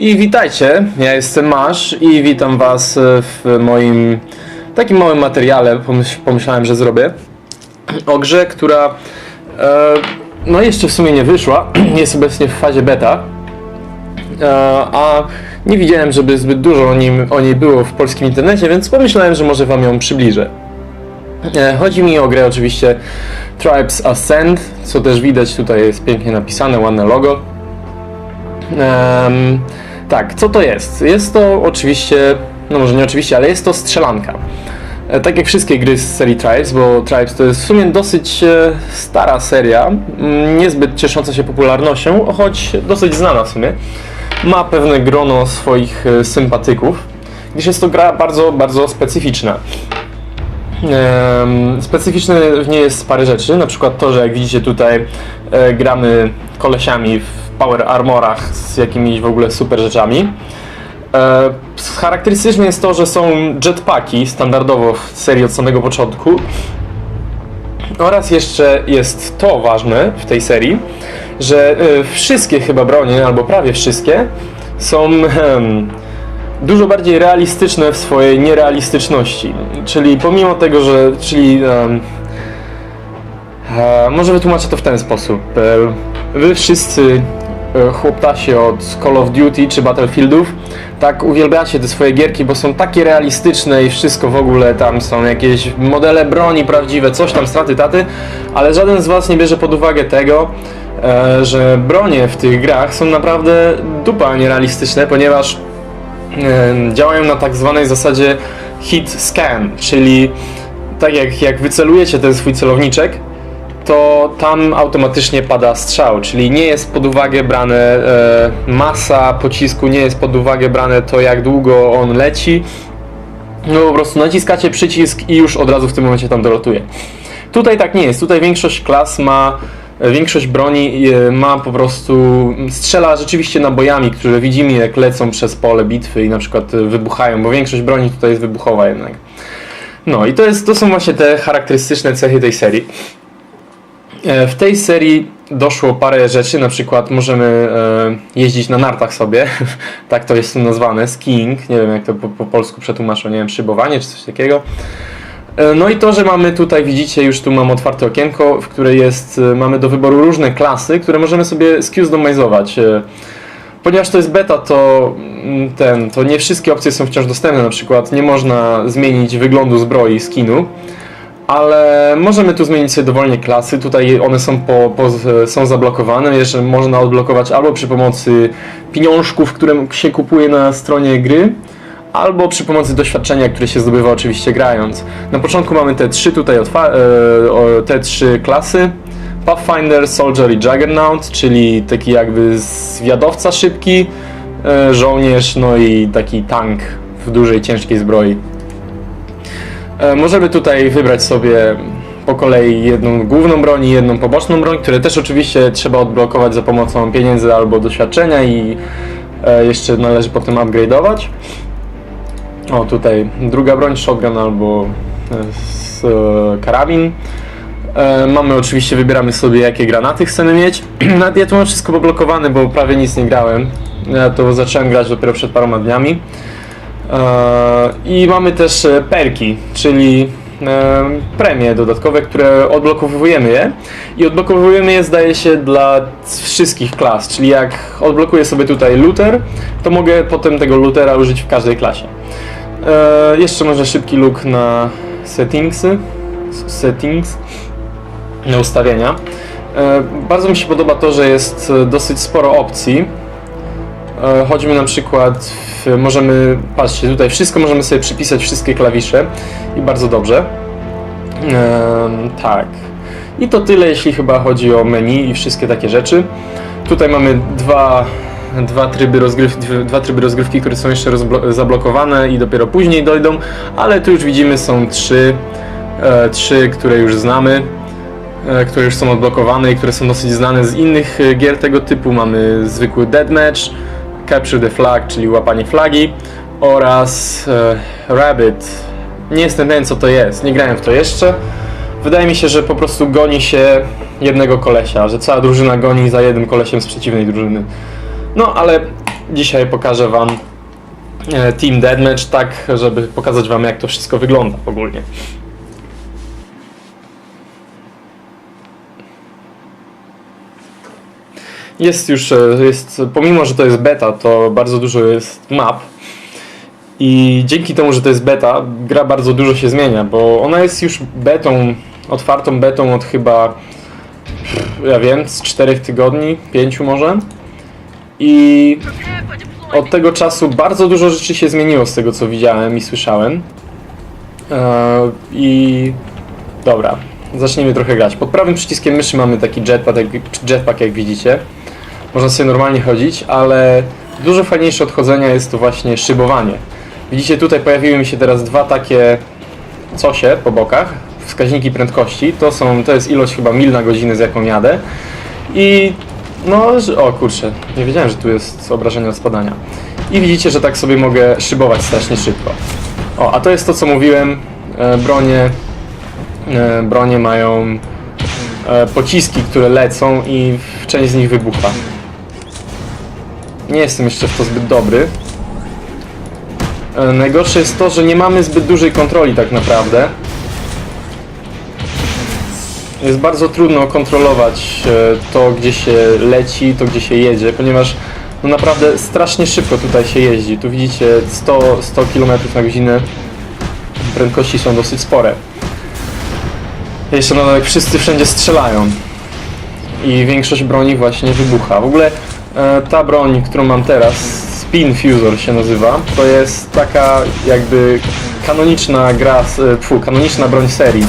I witajcie, ja jestem Masz i witam was w moim takim małym materiale, pomyśl, pomyślałem, że zrobię, o grze, która e, no jeszcze w sumie nie wyszła, jest obecnie w fazie beta, e, a nie widziałem, żeby zbyt dużo o, nim, o niej było w polskim internecie, więc pomyślałem, że może wam ją przybliżę. E, Chodzi mi o grę oczywiście Tribes Ascend, co też widać tutaj jest pięknie napisane, ładne logo. Em, tak, co to jest? Jest to oczywiście, no może nie oczywiście, ale jest to strzelanka. E, Tak jak wszystkie gry z serii Tribes, bo Tribes to jest w sumie dosyć e, stara seria, niezbyt ciesząca się popularnością, choć dosyć znana w sumie. Ma pewne grono swoich e, sympatyków, gdyż jest to gra bardzo, bardzo specyficzna. Specyficzne w niej jest parę rzeczy, na przykład to, że jak widzicie tutaj gramy kolesiami w power armorach z jakimiś w ogóle super rzeczami. E, charakterystyczne jest to, że są jetpacki standardowo w serii od samego początku. Oraz jeszcze jest to ważne w tej serii, że e, wszystkie chyba bronie, albo prawie wszystkie, są em, dużo bardziej realistyczne w swojej nierealistyczności. Czyli pomimo tego, że. Czyli. e, może wytłumaczę to w ten sposób. Wy wszyscy chłoptasie od Call of Duty czy Battlefieldów tak uwielbiacie te swoje gierki, bo są takie realistyczne i wszystko w ogóle tam są jakieś modele broni prawdziwe, coś tam straty taty, ale żaden z was nie bierze pod uwagę tego, e, że bronie w tych grach są naprawdę dupa nierealistyczne, ponieważ e, działają na tak zwanej zasadzie hit scan, czyli tak jak, jak wycelujecie ten swój celowniczek, to tam automatycznie pada strzał, czyli nie jest pod uwagę brane e, masa pocisku, nie jest pod uwagę brane to jak długo on leci. No po prostu naciskacie przycisk i już od razu w tym momencie tam dolatuje. Tutaj tak nie jest, tutaj większość klas ma Większość broni e, ma po prostu strzela rzeczywiście nabojami, które widzimy jak lecą przez pole bitwy i na przykład e, wybuchają, bo większość broni tutaj jest wybuchowa jednak. No i to, jest, to są właśnie te charakterystyczne cechy tej serii. E, W tej serii doszło parę rzeczy, na przykład możemy e, jeździć na nartach sobie, tak to jest nazwane, skiing, nie wiem jak to po, po polsku przetłumaczą, nie wiem, szybowanie czy coś takiego. E, No i to, że mamy tutaj, widzicie, już tu mam otwarte okienko, w której jest, mamy do wyboru różne klasy, które możemy sobie skustomizować. E, Ponieważ to jest beta, to mm, ten, to nie wszystkie opcje są wciąż dostępne, na przykład nie można zmienić wyglądu zbroi, skinu, ale możemy tu zmienić sobie dowolnie klasy, tutaj one są, po, po, są zablokowane, jeszcze można odblokować albo przy pomocy pieniążków, które się kupuje na stronie gry, albo przy pomocy doświadczenia, które się zdobywa oczywiście grając. Na początku mamy te trzy tutaj e, te trzy klasy. Pathfinder, Soldier i Juggernaut, czyli taki jakby zwiadowca szybki, e, żołnierz, no i taki tank w dużej, ciężkiej zbroi. E, Możemy tutaj wybrać sobie po kolei jedną główną broń i jedną poboczną broń, które też oczywiście trzeba odblokować za pomocą pieniędzy albo doświadczenia i e, jeszcze należy potem upgrade'ować. O, tutaj druga broń, shotgun albo s, e, karabin. Mamy oczywiście, wybieramy sobie jakie granaty chcemy mieć. Ja tu mam wszystko poblokowane, bo prawie nic nie grałem. Ja to zacząłem grać dopiero przed paroma dniami. E, I mamy też e, perki, czyli e, premie dodatkowe, które odblokowujemy je. I odblokowujemy je zdaje się dla wszystkich klas, czyli jak odblokuję sobie tutaj looter, to mogę potem tego lootera użyć w każdej klasie. Jeszcze może szybki look na settingsy. Settings. Na ustawienia. Bardzo mi się podoba to, że jest dosyć sporo opcji. E, Chodzi mi na przykład, w, możemy, patrzcie, tutaj wszystko możemy sobie przypisać, wszystkie klawisze i bardzo dobrze. Tak. I to tyle, jeśli chyba chodzi o menu i wszystkie takie rzeczy. Tutaj mamy dwa, dwa, tryby, rozgryw, dwa tryby rozgrywki, które są jeszcze zablokowane i dopiero później dojdą, ale tu już widzimy są trzy, e, trzy które już znamy e, które już są odblokowane i które są dosyć znane z innych e, gier tego typu. Mamy zwykły deathmatch, capture the flag, czyli łapanie flagi oraz e, rabbit. Nie jestem pewien co to jest, nie grałem w to jeszcze. Wydaje mi się, że po prostu goni się jednego kolesia, że cała drużyna goni za jednym kolesiem z przeciwnej drużyny. No ale dzisiaj pokażę Wam e, Team Deathmatch, tak żeby pokazać Wam jak to wszystko wygląda ogólnie. Jest już, e, jest, pomimo że to jest beta, to bardzo dużo jest map. I dzięki temu, że to jest beta, gra bardzo dużo się zmienia, bo ona jest już betą, otwartą betą od chyba, ja wiem, z 4 tygodni, 5 może. I od tego czasu bardzo dużo rzeczy się zmieniło z tego, co widziałem i słyszałem. Eee, I dobra, zacznijmy trochę grać. Pod prawym przyciskiem myszy mamy taki jetpack, jak, jetpack, jak widzicie. Można sobie normalnie chodzić, ale dużo fajniejsze od chodzenia jest to właśnie szybowanie. Widzicie, tutaj pojawiły mi się teraz dwa takie cosie po bokach, wskaźniki prędkości. To są, to jest ilość chyba mil na godzinę, z jaką jadę. I no, że- o kurczę, nie wiedziałem, że tu jest obrażenie od spadania. I widzicie, że tak sobie mogę szybować strasznie szybko. O, a to jest to, co mówiłem. E, bronie, e, bronie mają e, pociski, które lecą i część z nich wybucha. Nie jestem jeszcze w to zbyt dobry. E, Najgorsze jest to, że nie mamy zbyt dużej kontroli tak naprawdę. Jest bardzo trudno kontrolować e, to, gdzie się leci, to, gdzie się jedzie, ponieważ no naprawdę strasznie szybko tutaj się jeździ. Tu widzicie 100, 100 km na godzinę. Prędkości są dosyć spore. Jeszcze no, jak wszyscy wszędzie strzelają. I większość broni właśnie wybucha. W ogóle ta broń, którą mam teraz, Spin Fusor się nazywa, to jest taka jakby kanoniczna gra, z- e, kanoniczna broń serii.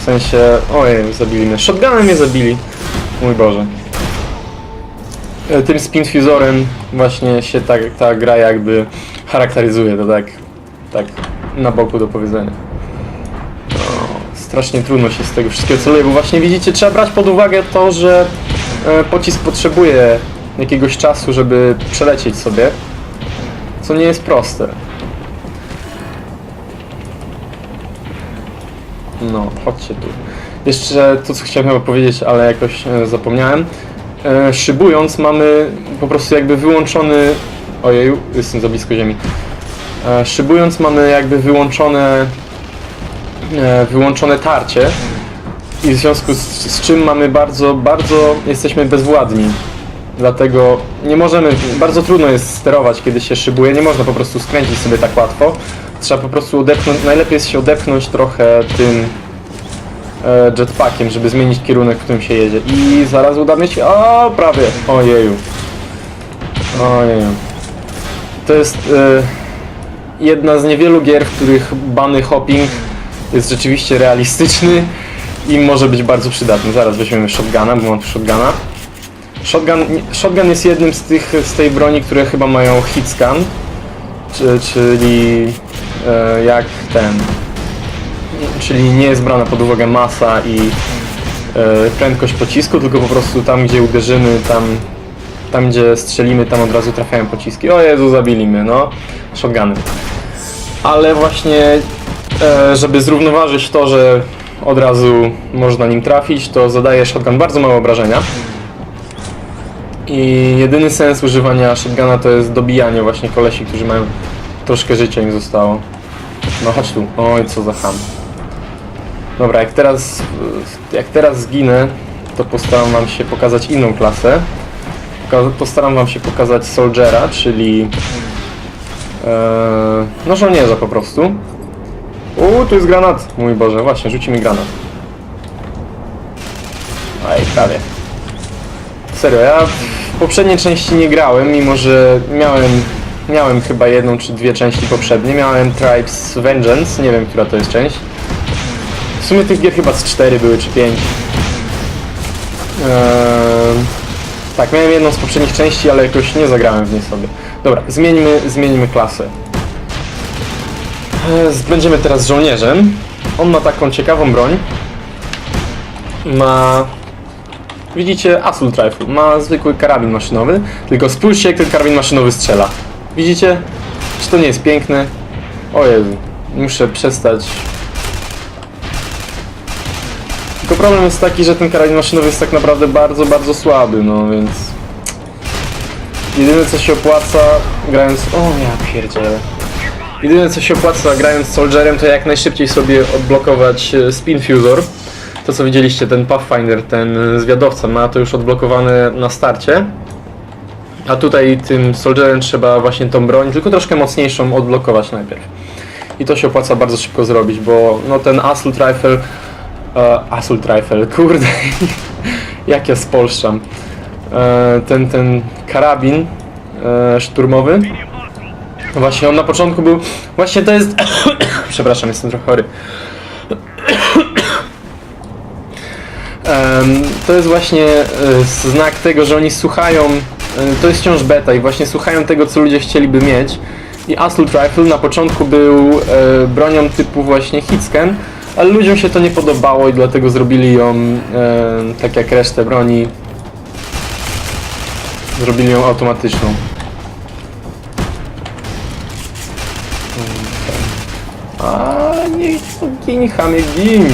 W sensie, ojej, zabili mnie. Shotgunem mnie zabili. Mój Boże. E, Tym Spin Fusorem właśnie się ta, ta gra jakby charakteryzuje, to tak, tak na boku do powiedzenia. No, strasznie trudno się z tego wszystkiego celuje, bo właśnie widzicie, trzeba brać pod uwagę to, że e, pocisk potrzebuje jakiegoś czasu, żeby przelecieć sobie, co nie jest proste. No, chodźcie tu. Jeszcze to, co chciałem chyba powiedzieć, ale jakoś e, zapomniałem. E, szybując mamy po prostu jakby wyłączony... Ojeju, jestem za blisko ziemi. E, szybując mamy jakby wyłączone e, wyłączone tarcie i w związku z, z czym mamy bardzo, bardzo jesteśmy bezwładni. Dlatego nie możemy, bardzo trudno jest sterować, kiedy się szybuje, nie można po prostu skręcić sobie tak łatwo. Trzeba po prostu odepchnąć, najlepiej jest się odepchnąć trochę tym e, jetpackiem, żeby zmienić kierunek, w którym się jedzie. I zaraz uda mi się, o prawie, ojeju. Ojeju. To jest e, jedna z niewielu gier, w których bany hopping jest rzeczywiście realistyczny i może być bardzo przydatny. Zaraz weźmiemy shotguna, bo mam shotguna. Shotgun, shotgun jest jednym z tych, z tej broni, które chyba mają hit scan, czy, czyli e, jak ten, czyli nie jest brana pod uwagę masa i e, prędkość pocisku, tylko po prostu tam, gdzie uderzymy, tam, tam gdzie strzelimy, tam od razu trafiają pociski. O Jezu, zabili mnie, no. Shotguny. Ale właśnie, e, żeby zrównoważyć to, że od razu można nim trafić, to zadaje shotgun bardzo mało obrażenia. I jedyny sens używania shotguna to jest dobijanie właśnie kolesi, którzy mają troszkę życia im zostało. No chodź tu. Oj, co za ham. Dobra, jak teraz, jak teraz zginę, to postaram wam się pokazać inną klasę. Postaram wam się pokazać Soldiera, czyli e, no żołnierza po prostu. Uuu, tu jest granat. Mój Boże, właśnie, rzuci mi granat. Ej, prawie. Serio, ja poprzedniej części nie grałem, mimo że miałem, miałem chyba jedną czy dwie części poprzednie. Miałem Tribes Vengeance, nie wiem, która to jest część. W sumie tych gier chyba z cztery były, czy pięć. Eee, tak, miałem jedną z poprzednich części, ale jakoś nie zagrałem w niej sobie. Dobra, zmieńmy, zmieńmy klasę. Eee, Będziemy teraz żołnierzem. On ma taką ciekawą broń. Ma Widzicie Assault Rifle, ma zwykły karabin maszynowy, tylko spójrzcie jak ten karabin maszynowy strzela. Widzicie? Czy to nie jest piękne? O Jezu, muszę przestać. Tylko problem jest taki, że ten karabin maszynowy jest tak naprawdę bardzo, bardzo słaby, no więc... Jedyne co się opłaca grając... O ja pierdzielę. Jedyne co się opłaca grając Soldierem to jak najszybciej sobie odblokować e, Spin Fusor. To co widzieliście, ten Pathfinder, ten zwiadowca ma to już odblokowane na starcie. A tutaj tym Soldierem trzeba właśnie tą broń, tylko troszkę mocniejszą odblokować najpierw. I to się opłaca bardzo szybko zrobić, bo no ten Assault Rifle... E, Assault Rifle, kurde, jak ja spolszczam. E, ten, ten karabin e, szturmowy. Właśnie on na początku był. Właśnie to jest. Przepraszam, jestem trochę chory. To jest właśnie e, znak tego, że oni słuchają. e, To jest wciąż beta i właśnie słuchają tego, co ludzie chcieliby mieć. I Assault Rifle na początku był e, bronią typu właśnie hitscan, ale ludziom się to nie podobało i dlatego zrobili ją tak jak resztę broni. Zrobili ją automatyczną. A to gin, chamie, gin.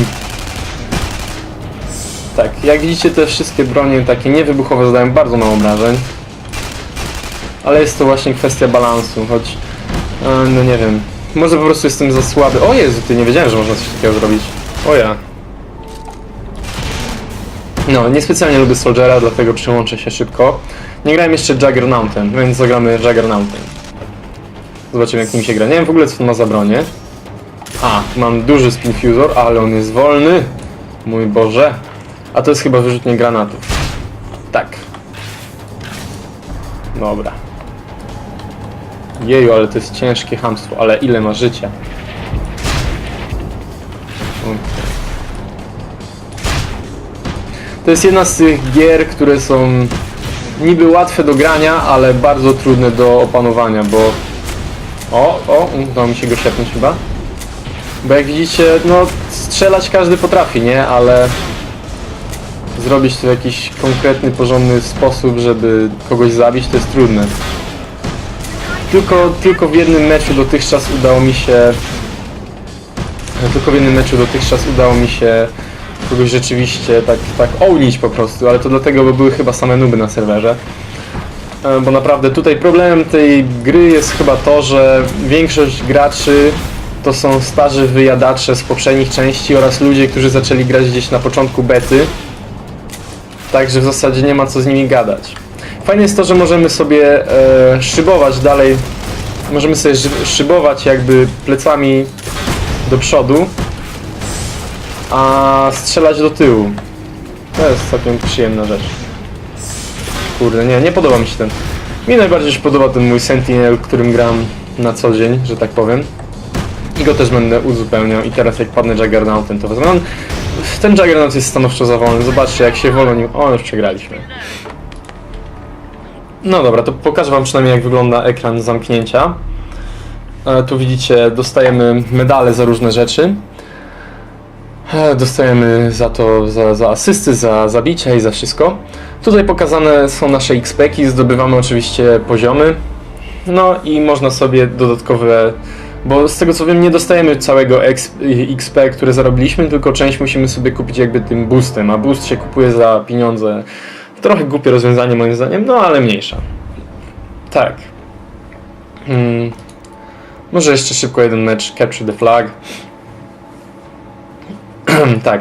Tak, jak widzicie te wszystkie bronie takie niewybuchowe zadają bardzo mało obrażeń. Ale jest to właśnie kwestia balansu, choć... E, no nie wiem. Może po prostu jestem za słaby. O Jezu, ty nie wiedziałem, że można coś takiego zrobić. O ja. No, niespecjalnie lubię Soldiera, dlatego przyłączę się szybko. Nie grałem jeszcze Juggernautem, więc zagramy Juggernautem. Zobaczymy jak nim się gra. Nie wiem w ogóle co to ma za bronię. A, mam duży spin fusor, ale on jest wolny. Mój Boże. A to jest chyba wyrzutnie granatów. Tak. Dobra. Jeju, ale to jest ciężkie hamstwo, ale ile ma życia. To jest jedna z tych gier, które są niby łatwe do grania, ale bardzo trudne do opanowania, bo... O, o, udało mi się go siepnąć chyba. Bo jak widzicie, no strzelać każdy potrafi, nie? Ale zrobić to w jakiś konkretny, porządny sposób, żeby kogoś zabić, to jest trudne. Tylko, tylko w jednym meczu dotychczas udało mi się... Tylko w jednym meczu dotychczas udało mi się kogoś rzeczywiście tak, tak ołnić po prostu, ale to dlatego, bo były chyba same nuby na serwerze. E, Bo naprawdę tutaj problemem tej gry jest chyba to, że większość graczy to są starzy wyjadacze z poprzednich części oraz ludzie, którzy zaczęli grać gdzieś na początku bety. Także w zasadzie nie ma co z nimi gadać. Fajne jest to, że możemy sobie e, szybować dalej. Możemy sobie szybować jakby plecami do przodu, a strzelać do tyłu. To jest całkiem przyjemna rzecz. Kurde, nie, nie podoba mi się ten. Mi najbardziej się podoba ten mój Sentinel, którym gram na co dzień, że tak powiem. I go też będę uzupełniał i teraz jak padnę Juggernautem to wezmę. Ten Juggernaut jest stanowczo za wolny, zobaczcie jak się wolno nim... O, już przegraliśmy. No dobra, to pokażę wam przynajmniej jak wygląda ekran zamknięcia. E, tu widzicie, dostajemy medale za różne rzeczy. E, Dostajemy za to, za, za asysty, za zabicia i za wszystko. Tutaj pokazane są nasze XP-ki, zdobywamy oczywiście poziomy. No i można sobie dodatkowe, bo z tego co wiem nie dostajemy całego XP, które zarobiliśmy, tylko część musimy sobie kupić jakby tym boostem, a boost się kupuje za pieniądze. Trochę głupie rozwiązanie moim zdaniem, no ale mniejsza. Tak. Hmm. Może jeszcze szybko jeden mecz, capture the flag. tak.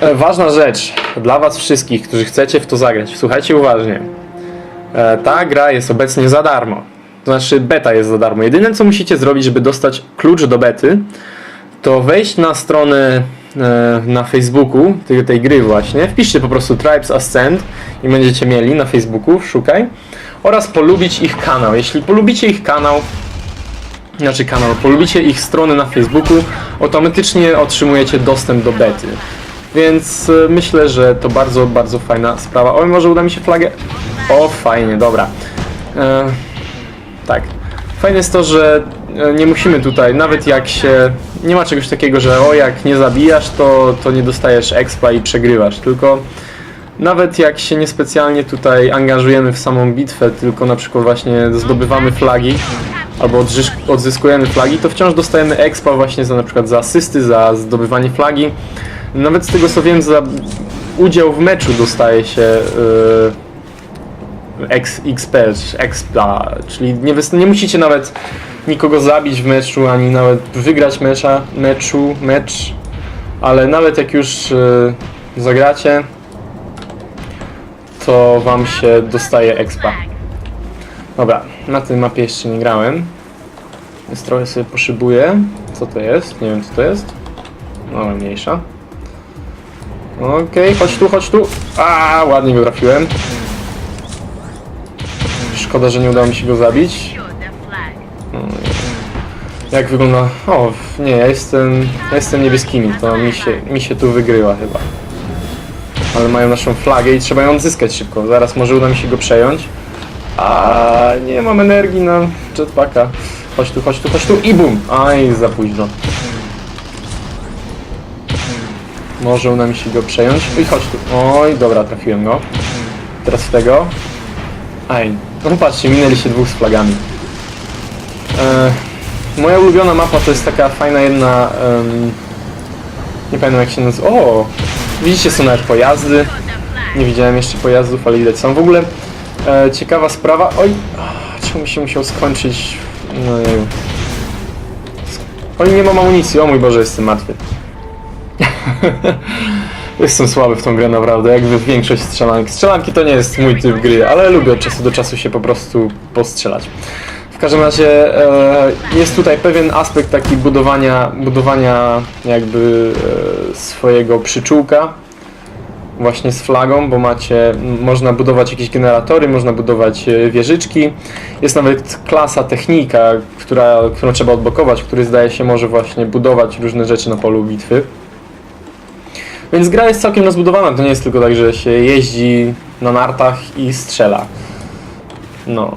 E, Ważna rzecz dla Was wszystkich, którzy chcecie w to zagrać. Słuchajcie uważnie. E, Ta gra jest obecnie za darmo. To znaczy, beta jest za darmo. Jedyne co musicie zrobić, żeby dostać klucz do bety, to wejść na stronę e, na Facebooku tej, tej gry właśnie. Wpiszcie po prostu Tribes Ascent i będziecie mieli na Facebooku, szukaj. Oraz polubić ich kanał. Jeśli polubicie ich kanał, znaczy kanał, polubicie ich stronę na Facebooku, automatycznie otrzymujecie dostęp do bety. Więc e, myślę, że to bardzo, bardzo fajna sprawa. O, może uda mi się flagę. O, fajnie, dobra. E, tak. Fajne jest to, że e, nie musimy tutaj, nawet jak się. Nie ma czegoś takiego, że o, jak nie zabijasz, to, to nie dostajesz expa i przegrywasz. Tylko nawet jak się niespecjalnie tutaj angażujemy w samą bitwę, tylko na przykład właśnie zdobywamy flagi albo odzysk- odzyskujemy flagi, to wciąż dostajemy expa właśnie za na przykład za asysty, za zdobywanie flagi. Nawet z tego co wiem, za udział w meczu dostaje się yy, X, XP, czyli nie, nie musicie nawet nikogo zabić w meczu, ani nawet wygrać mecza, meczu, mecz, ale nawet jak już y, zagracie, to wam się dostaje expa. Dobra, na tej mapie jeszcze nie grałem. Więc trochę sobie poszybuję. Co to jest? Nie wiem co to jest. No, mniejsza. Okej, chodź tu, chodź tu. A, ładnie go trafiłem. Szkoda, że nie udało mi się go zabić. Flag. Jak wygląda... O, nie, ja jestem, ja jestem niebieskimi, to mi się, mi się tu wygrywa chyba. Ale mają naszą flagę i trzeba ją odzyskać szybko. Zaraz może uda mi się go przejąć. A nie mam energii na jetpacka. Chodź tu, chodź tu, chodź tu i bum! Aj, za późno. Może uda mi się go przejąć. I chodź tu. Oj, dobra, trafiłem go. Teraz tego. Aj, no patrzcie, minęli się dwóch z flagami. E, moja ulubiona mapa to jest taka fajna jedna... em, nie pamiętam jak się nazywa. O! Widzicie, są nawet pojazdy. Nie widziałem jeszcze pojazdów, ale widać są. W ogóle e, ciekawa sprawa. Oj, ah, czemu się musiał skończyć? No nie wiem. Oj, nie mam amunicji. O mój Boże, jestem martwy. jestem słaby w tą grę naprawdę, jak w większość strzelanek. Strzelanki to nie jest mój typ gry, ale lubię od czasu do czasu się po prostu postrzelać. W każdym razie e, jest tutaj pewien aspekt taki budowania, budowania jakby e, swojego przyczółka, właśnie z flagą, bo macie, można budować jakieś generatory, można budować e, wieżyczki. Jest nawet klasa technika, która, którą trzeba odblokować, który zdaje się może właśnie budować różne rzeczy na polu bitwy. Więc gra jest całkiem rozbudowana, to nie jest tylko tak, że się jeździ na nartach i strzela. No,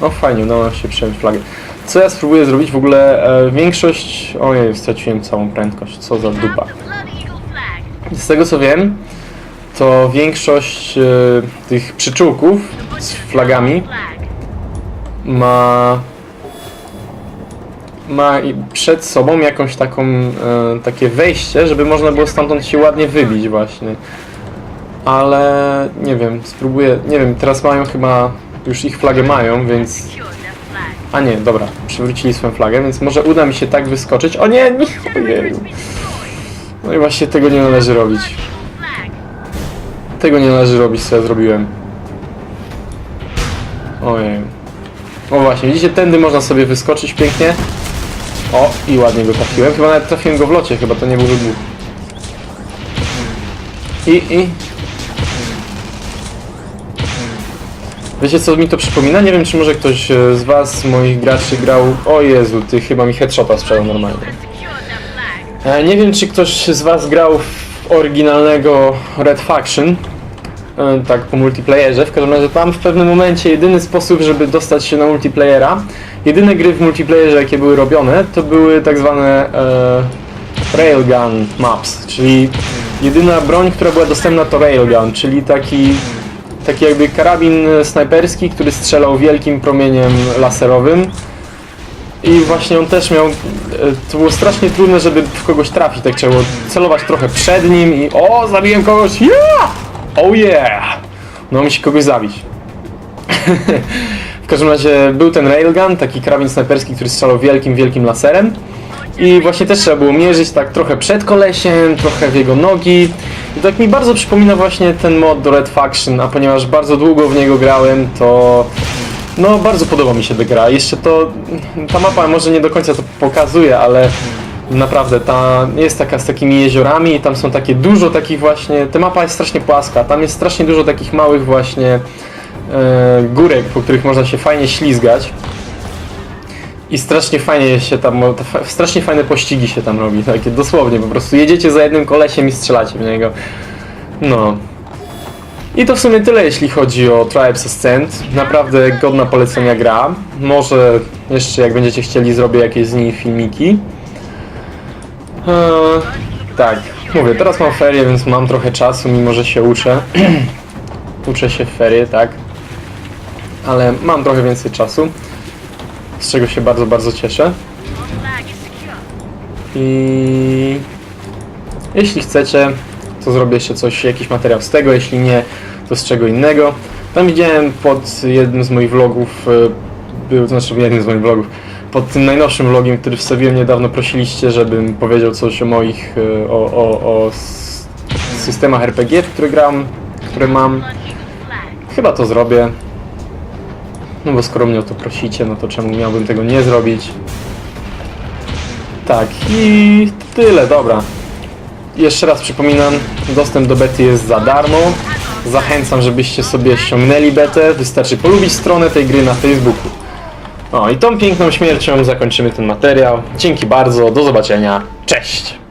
no fajnie, udało się przejąć flagę. Co ja spróbuję zrobić w ogóle? E, większość... Ojej, straciłem całą prędkość, co za dupa. Z tego co wiem, to większość e, tych przyczółków z flagami Flag. ma ma przed sobą jakąś taką e, takie wejście, żeby można było stamtąd się ładnie wybić właśnie. Ale nie wiem, spróbuję, nie wiem, teraz mają chyba już ich flagę mają, więc a nie, dobra, przywrócili swoją flagę, więc może uda mi się tak wyskoczyć. O nie, nie, ojeju. No i właśnie tego nie należy robić. Tego nie należy robić, co ja zrobiłem. Ojej. O właśnie, widzicie, tędy można sobie wyskoczyć pięknie. O, i ładnie go trafiłem. Chyba nawet trafiłem go w locie, chyba to nie był wybuch. I, i... Wiecie co mi to przypomina? Nie wiem, czy może ktoś e, z was, moich graczy grał... O Jezu, ty chyba mi headshota sprzedał normalnie. E, Nie wiem, czy ktoś z Was grał w oryginalnego Red Faction, tak po multiplayerze. W każdym razie tam w pewnym momencie jedyny sposób, żeby dostać się na multiplayera, jedyne gry w multiplayerze, jakie były robione, to były tak zwane e, railgun maps, czyli jedyna broń, która była dostępna to railgun, czyli taki taki jakby karabin snajperski, który strzelał wielkim promieniem laserowym. I właśnie on też miał. e, To było strasznie trudne, żeby w kogoś trafić. Tak trzeba było celować trochę przed nim i. O, zabiłem kogoś! Yeah! Oh yeah! No, musi kogoś zabić. w każdym razie był ten railgun, taki karabin snajperski, który strzelał wielkim, wielkim laserem. I właśnie też trzeba było mierzyć tak trochę przed kolesiem, trochę w jego nogi. I tak mi bardzo przypomina właśnie ten mod do Red Faction, a ponieważ bardzo długo w niego grałem, to no bardzo podoba mi się ta gra. Jeszcze to, ta mapa może nie do końca to pokazuje, ale naprawdę ta jest taka z takimi jeziorami i tam są takie dużo takich właśnie, ta mapa jest strasznie płaska, tam jest strasznie dużo takich małych właśnie e, górek, po których można się fajnie ślizgać. I strasznie fajnie się tam, strasznie fajne pościgi się tam robi, takie dosłownie, po prostu jedziecie za jednym kolesiem i strzelacie w niego. No. I to w sumie tyle, jeśli chodzi o Tribes Ascent. Naprawdę godna polecenia gra. Może jeszcze jak będziecie chcieli zrobię jakieś z niej filmiki. Eee, tak, mówię, teraz mam ferie, więc mam trochę czasu, mimo że się uczę. uczę się w ferie, tak. Ale mam trochę więcej czasu, z czego się bardzo, bardzo cieszę. I jeśli chcecie, to zrobię jeszcze coś, jakiś materiał z tego, jeśli nie, to z czego innego. Tam widziałem pod jednym z moich vlogów, e, był, to znaczy jednym z moich vlogów, pod tym najnowszym vlogiem, który wstawiłem niedawno, prosiliście, żebym powiedział coś o moich, e, o, o, o systemach RPG, w które gram, które mam. Chyba to zrobię. No bo skoro mnie o to prosicie, no to czemu miałbym tego nie zrobić? Tak, i tyle, dobra. Jeszcze raz przypominam, dostęp do bety jest za darmo. Zachęcam, żebyście sobie ściągnęli betę. Wystarczy polubić stronę tej gry na Facebooku. O, i tą piękną śmiercią zakończymy ten materiał. Dzięki bardzo, do zobaczenia. Cześć!